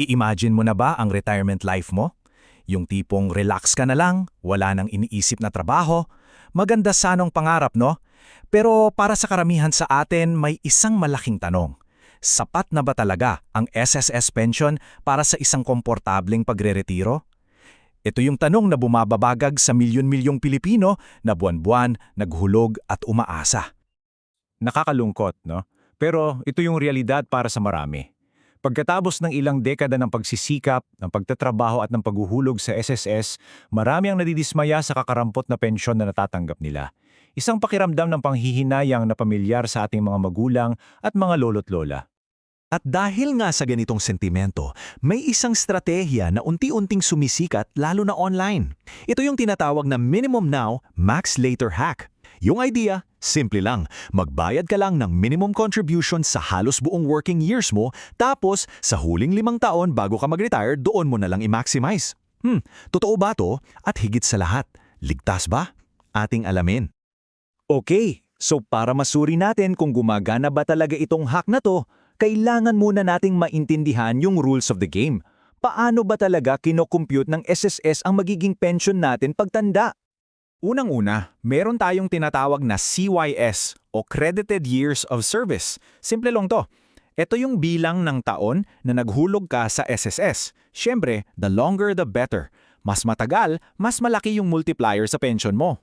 I-imagine mo na ba ang retirement life mo? Yung tipong relax ka na lang, wala nang iniisip na trabaho. Maganda sanong pangarap, no? Pero para sa karamihan sa atin, may isang malaking tanong. Sapat na ba talaga ang SSS pension para sa isang komportableng pagre-retiro? Ito yung tanong na bumababagag sa milyon-milyong Pilipino na buwan-buwan, naghulog at umaasa. Nakakalungkot, no? Pero ito yung realidad para sa marami. Pagkatapos ng ilang dekada ng pagsisikap, ng pagtatrabaho at ng paghuhulog sa SSS, marami ang nadidismaya sa kakarampot na pensyon na natatanggap nila. Isang pakiramdam ng panghihinayang na pamilyar sa ating mga magulang at mga lolo't lola. At dahil nga sa ganitong sentimento, may isang stratehiya na unti-unting sumisikat lalo na online. Ito yung tinatawag na minimum now, max later hack. Yung idea, simple lang. Magbayad ka lang ng minimum contribution sa halos buong working years mo, tapos sa huling limang taon bago ka mag-retire, doon mo na lang i-maximize. Hmm, totoo ba to? At higit sa lahat, ligtas ba? Ating alamin. Okay, so para masuri natin kung gumagana ba talaga itong hack na to, kailangan muna nating maintindihan yung rules of the game. Paano ba talaga kinocompute ng SSS ang magiging pension natin pagtanda? Unang-una, meron tayong tinatawag na CYS o Credited Years of Service. Simple lang to. Ito yung bilang ng taon na naghulog ka sa SSS. Siyempre, the longer the better. Mas matagal, mas malaki yung multiplier sa pension mo.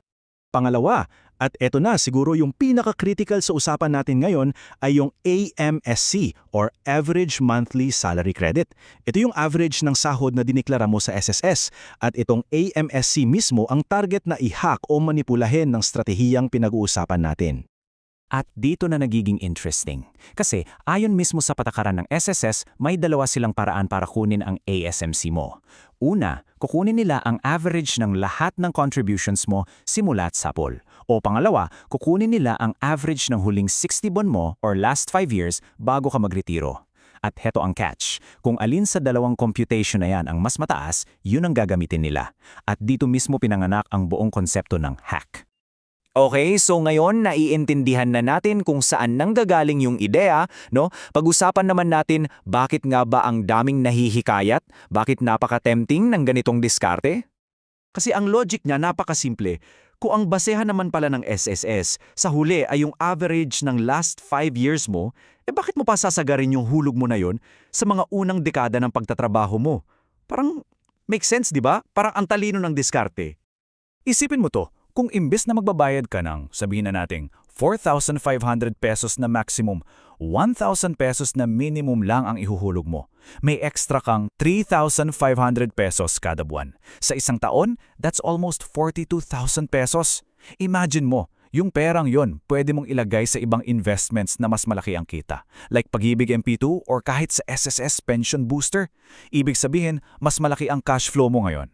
Pangalawa, at eto na siguro yung pinaka-critical sa usapan natin ngayon ay yung AMSC or Average Monthly Salary Credit. Ito yung average ng sahod na diniklara mo sa SSS at itong AMSC mismo ang target na i-hack o manipulahin ng stratehiyang pinag-uusapan natin. At dito na nagiging interesting. Kasi ayon mismo sa patakaran ng SSS, may dalawa silang paraan para kunin ang ASMC mo. Una, kukunin nila ang average ng lahat ng contributions mo simula't sapol. O pangalawa, kukunin nila ang average ng huling 60 buwan mo or last 5 years bago ka magretiro. At heto ang catch. Kung alin sa dalawang computation na yan ang mas mataas, yun ang gagamitin nila. At dito mismo pinanganak ang buong konsepto ng hack. Okay, so ngayon naiintindihan na natin kung saan nanggagaling yung ideya, no? Pag-usapan naman natin bakit nga ba ang daming nahihikayat? Bakit napaka-tempting ng ganitong diskarte? Kasi ang logic niya napakasimple. Kung ang basehan naman pala ng SSS sa huli ay yung average ng last 5 years mo, eh bakit mo pa sasagarin yung hulog mo na yon sa mga unang dekada ng pagtatrabaho mo? Parang make sense, di ba? Parang ang talino ng diskarte. Isipin mo to, kung imbes na magbabayad ka ng, sabihin na nating, 4,500 pesos na maximum, 1,000 pesos na minimum lang ang ihuhulog mo. May extra kang 3,500 pesos kada buwan. Sa isang taon, that's almost 42,000 pesos. Imagine mo, yung perang yon pwede mong ilagay sa ibang investments na mas malaki ang kita, like Pag-ibig MP2 or kahit sa SSS Pension Booster. Ibig sabihin, mas malaki ang cash flow mo ngayon.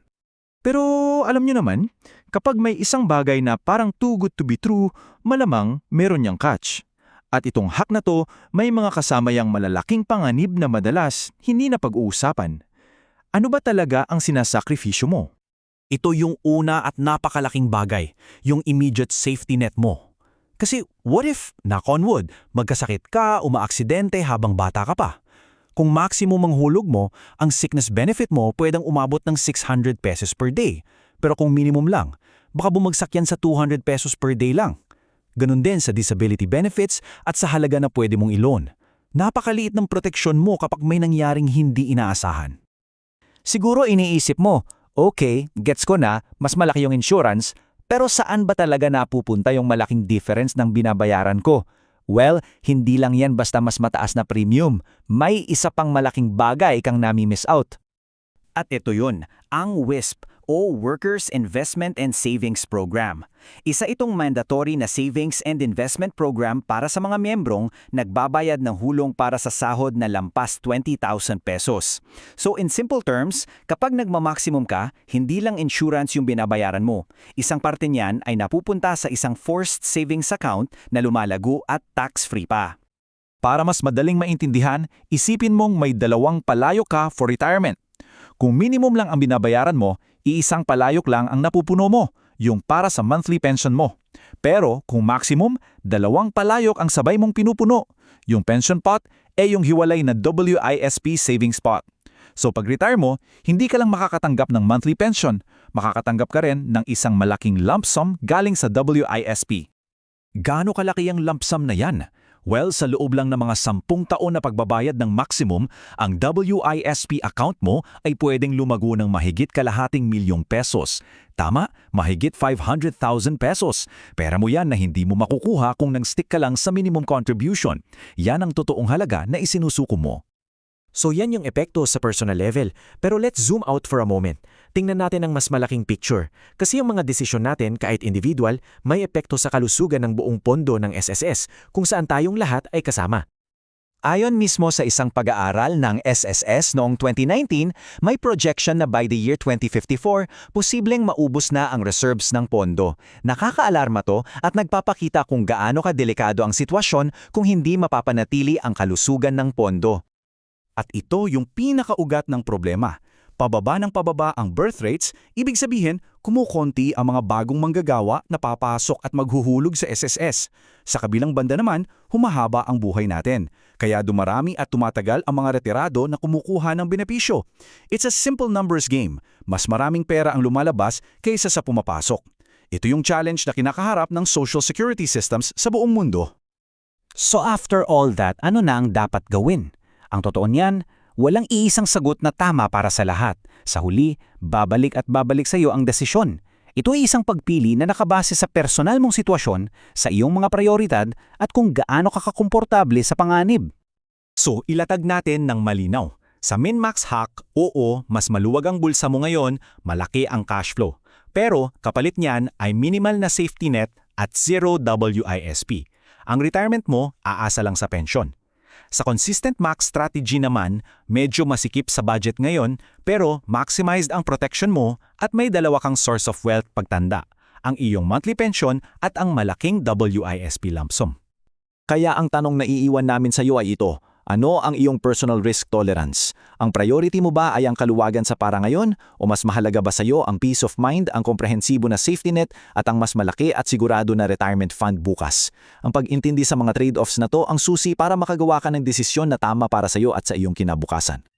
Pero alam nyo naman, kapag may isang bagay na parang too good to be true, malamang meron niyang catch. At itong hack na to, may mga kasama malalaking panganib na madalas hindi na pag-uusapan. Ano ba talaga ang sinasakripisyo mo? Ito yung una at napakalaking bagay, yung immediate safety net mo. Kasi what if, knock on wood, magkasakit ka, umaaksidente habang bata ka pa? Kung maximum ang hulog mo, ang sickness benefit mo pwedeng umabot ng 600 pesos per day. Pero kung minimum lang, baka bumagsak yan sa 200 pesos per day lang. Ganon din sa disability benefits at sa halaga na pwede mong ilon. Napakaliit ng proteksyon mo kapag may nangyaring hindi inaasahan. Siguro iniisip mo, okay, gets ko na, mas malaki yung insurance, pero saan ba talaga napupunta yung malaking difference ng binabayaran ko? Well, hindi lang yan basta mas mataas na premium. May isa pang malaking bagay kang nami-miss out. At ito yun, ang WISP o Workers Investment and Savings Program. Isa itong mandatory na savings and investment program para sa mga miyembrong nagbabayad ng hulong para sa sahod na lampas 20,000 pesos. So in simple terms, kapag nagma-maximum ka, hindi lang insurance yung binabayaran mo. Isang parte niyan ay napupunta sa isang forced savings account na lumalago at tax-free pa. Para mas madaling maintindihan, isipin mong may dalawang palayo ka for retirement. Kung minimum lang ang binabayaran mo, iisang palayok lang ang napupuno mo, yung para sa monthly pension mo. Pero kung maximum, dalawang palayok ang sabay mong pinupuno. Yung pension pot, eh yung hiwalay na WISP savings pot. So pag retire mo, hindi ka lang makakatanggap ng monthly pension, makakatanggap ka rin ng isang malaking lump sum galing sa WISP. Gaano kalaki ang lump sum na yan? Well, sa loob lang ng mga sampung taon na pagbabayad ng maximum, ang WISP account mo ay pwedeng lumago ng mahigit kalahating milyong pesos. Tama, mahigit 500,000 pesos. Pera mo yan na hindi mo makukuha kung nang-stick ka lang sa minimum contribution. Yan ang totoong halaga na isinusuko mo. So yan yung epekto sa personal level. Pero let's zoom out for a moment. Tingnan natin ang mas malaking picture. Kasi yung mga desisyon natin kahit individual, may epekto sa kalusugan ng buong pondo ng SSS kung saan tayong lahat ay kasama. Ayon mismo sa isang pag-aaral ng SSS noong 2019, may projection na by the year 2054, posibleng maubos na ang reserves ng pondo. Nakakaalarma to at nagpapakita kung gaano kadelikado ang sitwasyon kung hindi mapapanatili ang kalusugan ng pondo. At ito yung pinakaugat ng problema. Pababa ng pababa ang birth rates, ibig sabihin, kumukonti ang mga bagong manggagawa na papasok at maghuhulog sa SSS. Sa kabilang banda naman, humahaba ang buhay natin. Kaya dumarami at tumatagal ang mga retirado na kumukuha ng benepisyo. It's a simple numbers game. Mas maraming pera ang lumalabas kaysa sa pumapasok. Ito yung challenge na kinakaharap ng social security systems sa buong mundo. So after all that, ano na ang dapat gawin? Ang totoo niyan, walang iisang sagot na tama para sa lahat. Sa huli, babalik at babalik sa iyo ang desisyon. Ito ay isang pagpili na nakabase sa personal mong sitwasyon, sa iyong mga prioridad at kung gaano ka kakomportable sa panganib. So, ilatag natin ng malinaw. Sa Minmax Hack, oo, mas maluwag ang bulsa mo ngayon, malaki ang cash flow. Pero kapalit niyan ay minimal na safety net at zero WISP. Ang retirement mo, aasa lang sa pensyon. Sa consistent max strategy naman, medyo masikip sa budget ngayon pero maximized ang protection mo at may dalawa kang source of wealth pagtanda, ang iyong monthly pension at ang malaking WISP lump sum. Kaya ang tanong na iiwan namin sa iyo ay ito, ano ang iyong personal risk tolerance? Ang priority mo ba ay ang kaluwagan sa para ngayon o mas mahalaga ba sa iyo ang peace of mind, ang komprehensibo na safety net at ang mas malaki at sigurado na retirement fund bukas? Ang pag-intindi sa mga trade-offs na to ang susi para makagawa ka ng desisyon na tama para sa iyo at sa iyong kinabukasan.